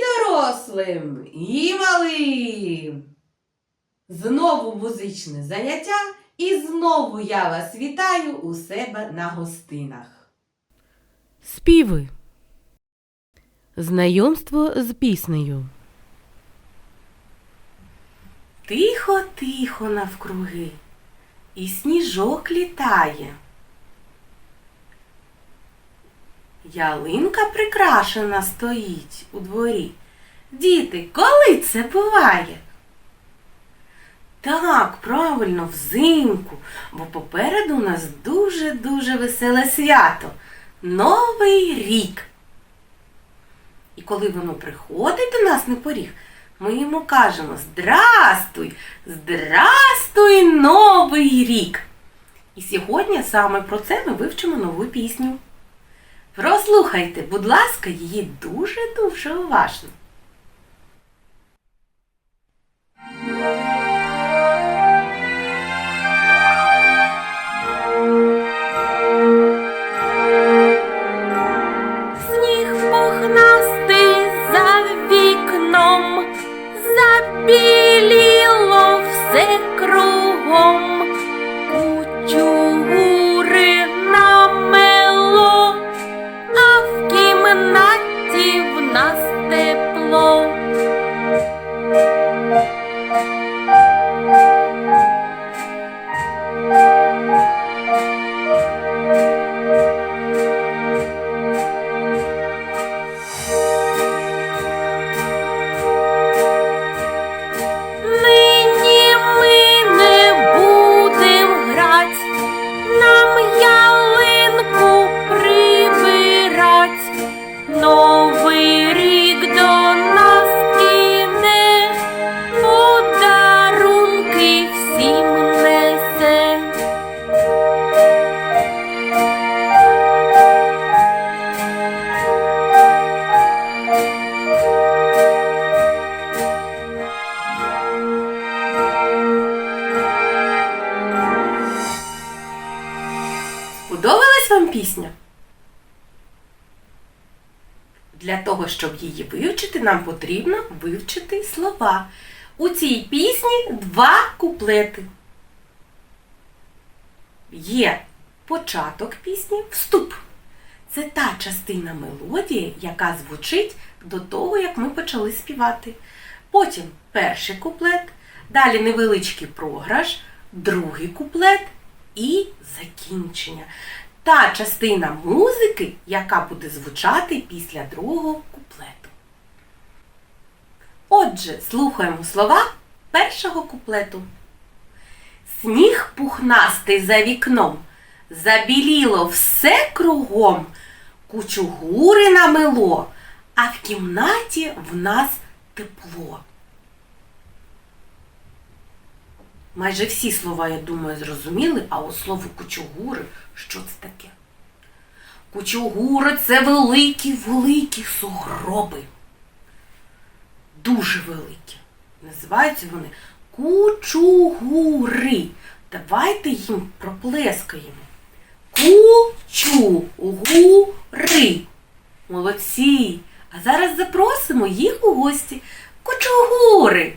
дорослим і малим. Знову музичне заняття, і знову я вас вітаю у себе на гостинах. Співи. Знайомство з піснею. Тихо, тихо навкруги, і сніжок літає. Ялинка прикрашена стоїть у дворі. Діти, коли це буває? Так, правильно, взимку, бо попереду у нас дуже-дуже веселе свято Новий рік. І коли воно приходить до нас на поріг, ми йому кажемо Здрастуй! Здрастуй, Новий рік! І сьогодні саме про це ми вивчимо нову пісню. Прослухайте, будь ласка, її дуже-дуже уважно. Пісня? Для того, щоб її вивчити, нам потрібно вивчити слова. У цій пісні два куплети. Є початок пісні, вступ. Це та частина мелодії, яка звучить до того, як ми почали співати. Потім перший куплет, далі невеличкий програш, другий куплет і закінчення. Та частина музики, яка буде звучати після другого куплету. Отже, слухаємо слова першого куплету. Сніг пухнастий за вікном, забіліло все кругом, кучугури намело, а в кімнаті в нас тепло. Майже всі слова, я думаю, зрозуміли, а от слово кучугури, що це таке? Кучугури це великі, великі сугроби. Дуже великі. Називаються вони кучугури. Давайте їм проплескаємо. Кучугури. Молодці. А зараз запросимо їх у гості. Кучугури.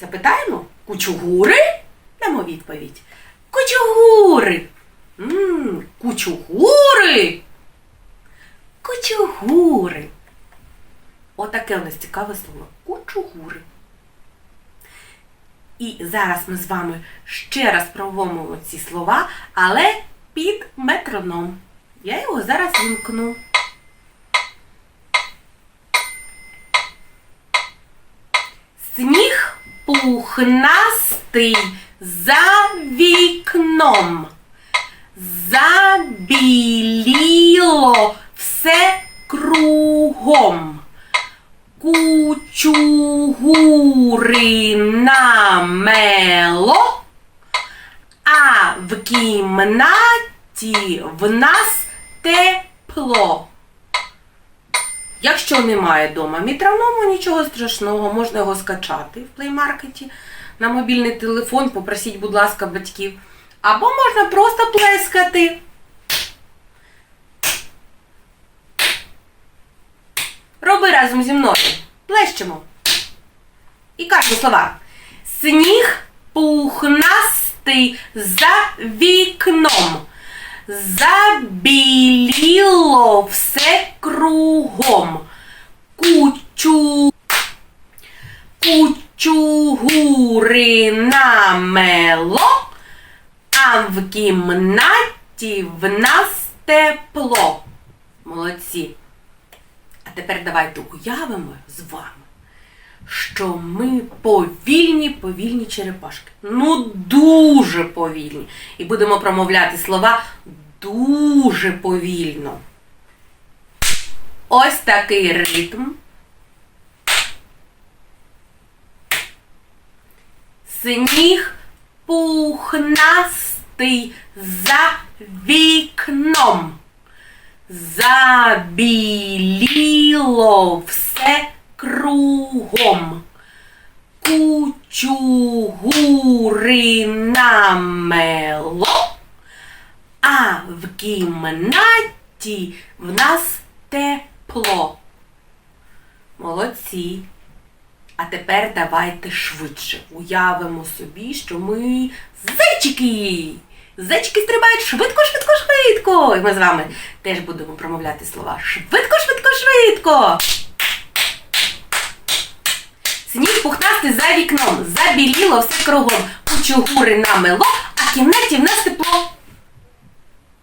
Запитаємо кучугури? Дамо відповідь. Кучугури. М, кучугури. Кучугури. Отаке у нас цікаве слово. Кучугури. І зараз ми з вами ще раз промовимо ці слова, але під метроном. Я його зараз вімкну. Сніг пухнастий за вікном. Забіліло все кругом. Кучугури намело, а в кімнаті в нас тепло. Якщо немає вдома мітроному, нічого страшного, можна його скачати в плеймаркеті на мобільний телефон, попросіть, будь ласка, батьків. Або можна просто плескати. Роби разом зі мною. Плещемо. І кажемо слова. Сніг пухнастий за вікном. Забіліло все кругом. Кучу. Кучугури намело, а в кімнаті в нас тепло. Молодці. А тепер давайте уявимо з вами, що ми повільні, повільні черепашки. Ну, дуже повільні. І будемо промовляти слова дуже повільно. Ось такий ритм. Сніг пухнастий за вікном. Забіліло все кругом. Кучугури намело, а в кімнаті в нас тепло. Молодці. А тепер давайте швидше уявимо собі, що ми зайчики. Зайчики стрибають швидко, швидко, швидко. І ми з вами теж будемо промовляти слова швидко, швидко, швидко. Пухнастий за вікном, забіліло все кругом. Кучугури намело, а в кімнаті в нас тепло.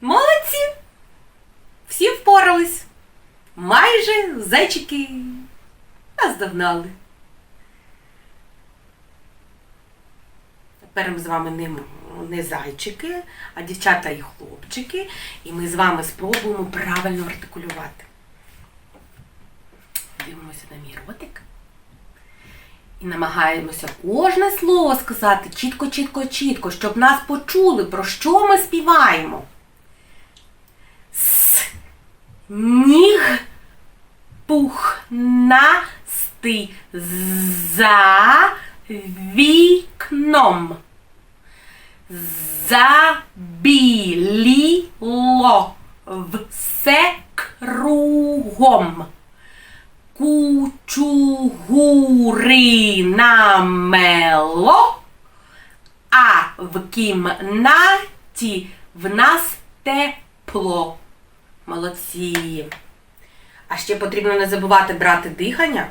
Молодці! Всі впорались. Майже зайчики нас догнали. Тепер ми з вами не, не зайчики, а дівчата і хлопчики. І ми з вами спробуємо правильно артикулювати. Дивимося на мій ротик. Намагаємося кожне слово сказати чітко, чітко, чітко, щоб нас почули, про що ми співаємо. Сніг пухнастий за вікном. Забіліло все кругом. Кучугури намело, а в кімнаті в нас тепло. Молодці. А ще потрібно не забувати брати дихання.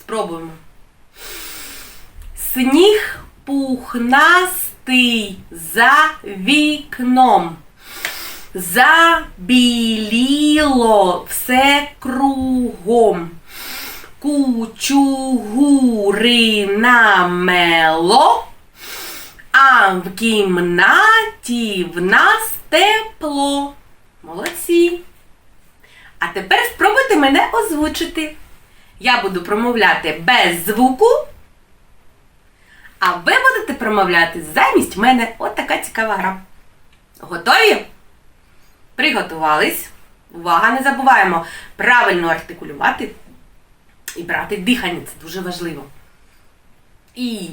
Спробуємо. Сніг пухнастий за вікном. Забіліло все кругом. Кучугури намело, а в кімнаті в нас тепло. Молодці. А тепер спробуйте мене озвучити. Я буду промовляти без звуку, а ви будете промовляти замість мене. От така цікава гра. Готові? Приготувались. Увага, не забуваємо правильно артикулювати і брати дихання. Це дуже важливо. І.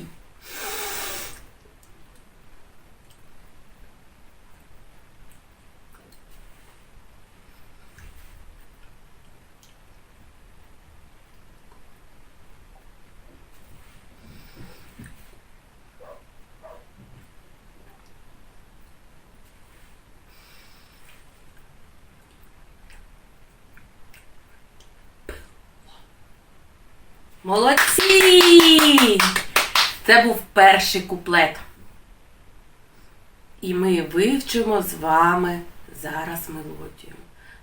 Молодці! Це був перший куплет. І ми вивчимо з вами зараз мелодію.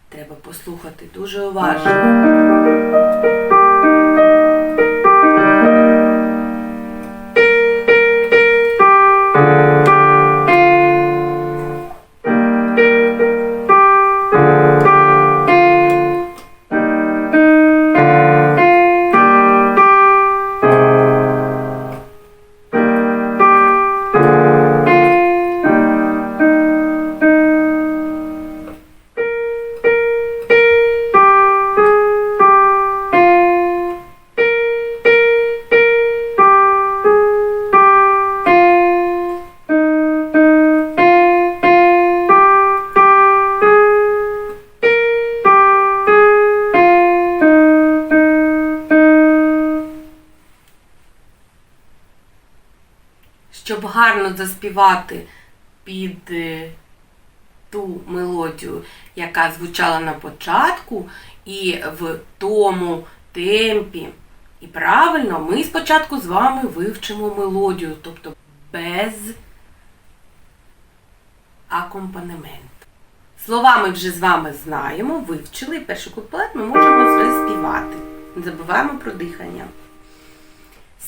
Треба послухати дуже уважно. Заспівати під е, ту мелодію, яка звучала на початку, і в тому темпі. І правильно, ми спочатку з вами вивчимо мелодію, тобто без акомпанементу. Слова ми вже з вами знаємо, вивчили, і перший куплет ми можемо вже співати. Не забуваємо про дихання.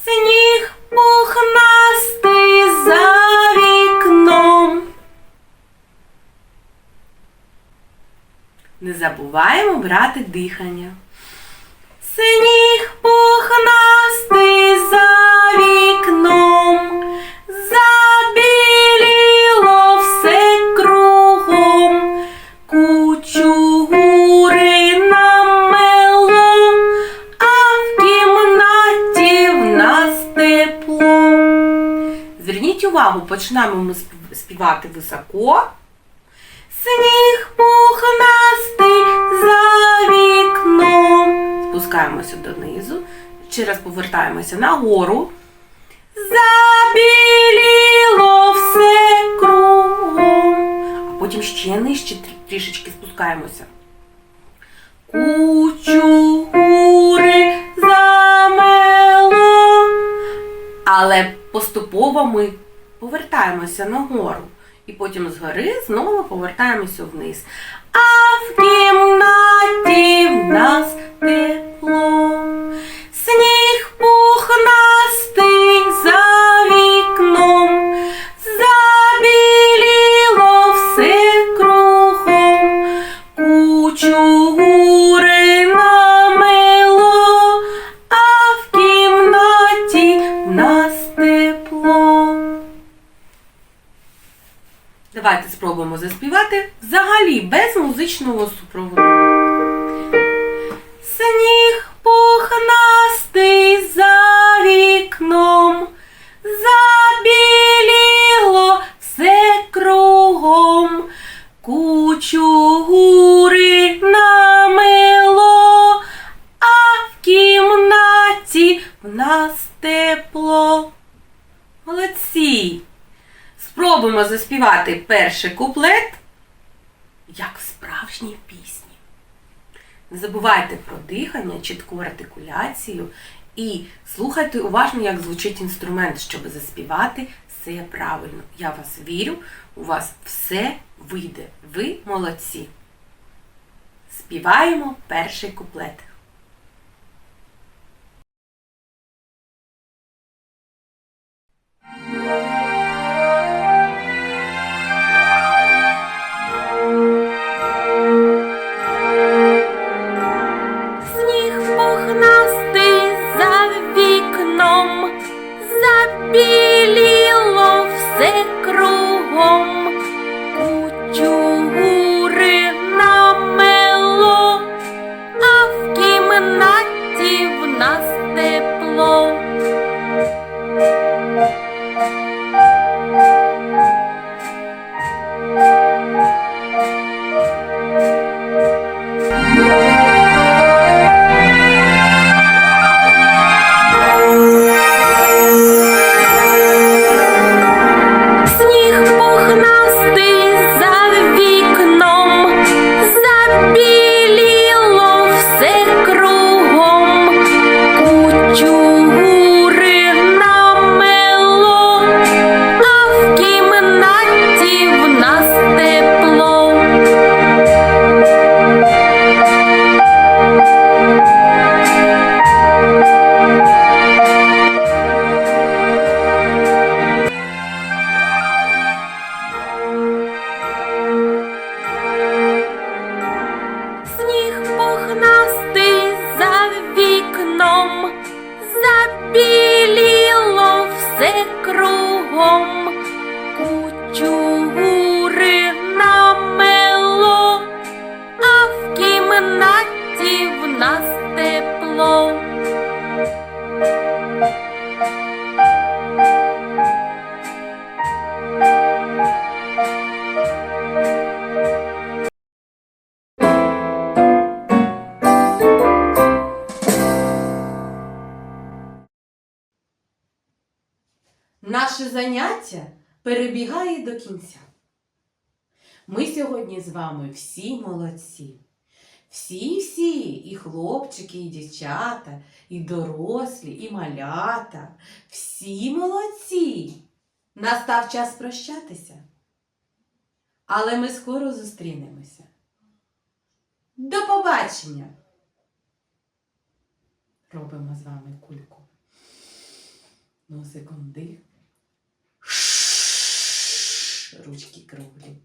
Сніг пухнастий за вікном. Не забуваємо брати дихання. Сніг увагу, починаємо ми співати високо. Сніг пухнастий за вікном. Спускаємося донизу. Ще раз повертаємося нагору. Забіліло все кругом. А потім ще нижче трішечки спускаємося. Кучу гури замело. Але поступово ми повертаємося нагору. І потім згори знову повертаємося вниз. А в кімнаті в нас тепло. Сніг пухнастий музичного супроводу. Сніг пухнастий за вікном, забіліло все кругом, кучу гури намело, а в кімнаті в нас тепло. Молодці! Спробуємо заспівати перший куплет, як в справжній пісні. Не забувайте про дихання, чітку артикуляцію і слухайте уважно, як звучить інструмент, щоб заспівати все правильно. Я вас вірю, у вас все вийде. Ви молодці. Співаємо перший куплет. чугури намело, а в кімнаті в нас тепло. Наше заняття перебігає до кінця. Ми сьогодні з вами всі молодці. Всі-всі, і хлопчики, і дівчата, і дорослі, і малята. Всі молодці. Настав час прощатися. Але ми скоро зустрінемося. До побачення! Робимо з вами кульку. Носиком дих. Ручки круглі.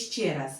Ще раз.